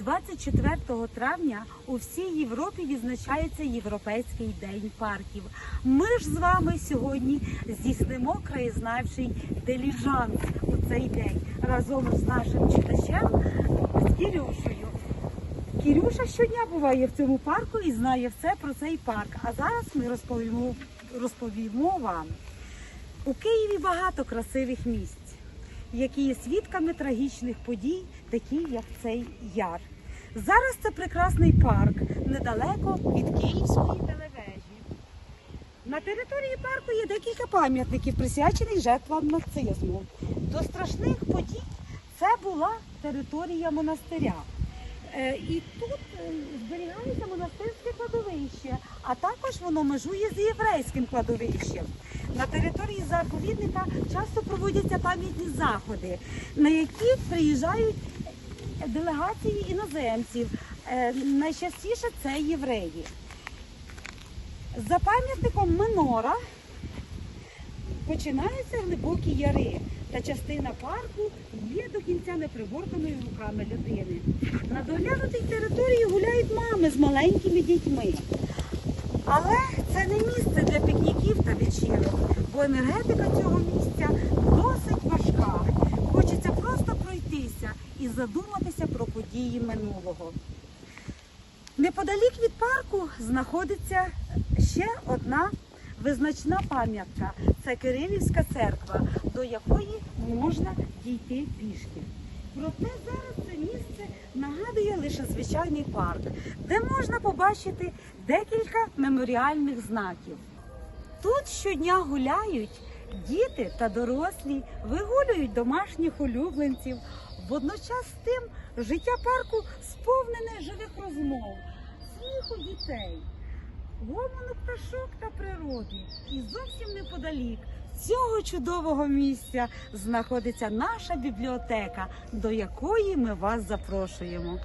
24 травня у всій Європі відзначається Європейський день парків. Ми ж з вами сьогодні здійснимо краєзнавчий деліжанс у цей день разом з нашим читачем з Кірюшею. Кірюша щодня буває в цьому парку і знає все про цей парк. А зараз ми розповімо, розповімо вам. У Києві багато красивих місць, які є свідками трагічних подій, такі як цей яр. Зараз це прекрасний парк недалеко від Київської телевежі. На території парку є декілька пам'ятників, присвячених жертвам нацизму. До страшних подій це була територія монастиря. Е, І тут е, зберігається монастирське кладовище, а також воно межує з єврейським кладовищем. На території заповідника часто проводяться пам'ятні заходи, на які приїжджають делегації іноземців. Е, Найчастіше це євреї. За пам'ятником Минора починаються глибокі яри, та частина парку є до кінця неприборканою руками людини. На доглянутій території гуляють мами з маленькими дітьми. Але це не місце для пікніків бо енергетика цього місця досить важка. Хочеться просто пройтися і задуматися про події минулого. Неподалік від парку знаходиться ще одна визначна пам'ятка. Це Кирилівська церква, до якої можна дійти пішки. Проте зараз це місце нагадує лише звичайний парк, де можна побачити декілька меморіальних знаків. Тут щодня гуляють діти та дорослі, вигулюють домашніх улюбленців. Водночас з тим життя парку сповнене живих розмов, сміху дітей, гомону пташок та природи. І зовсім неподалік цього чудового місця знаходиться наша бібліотека, до якої ми вас запрошуємо.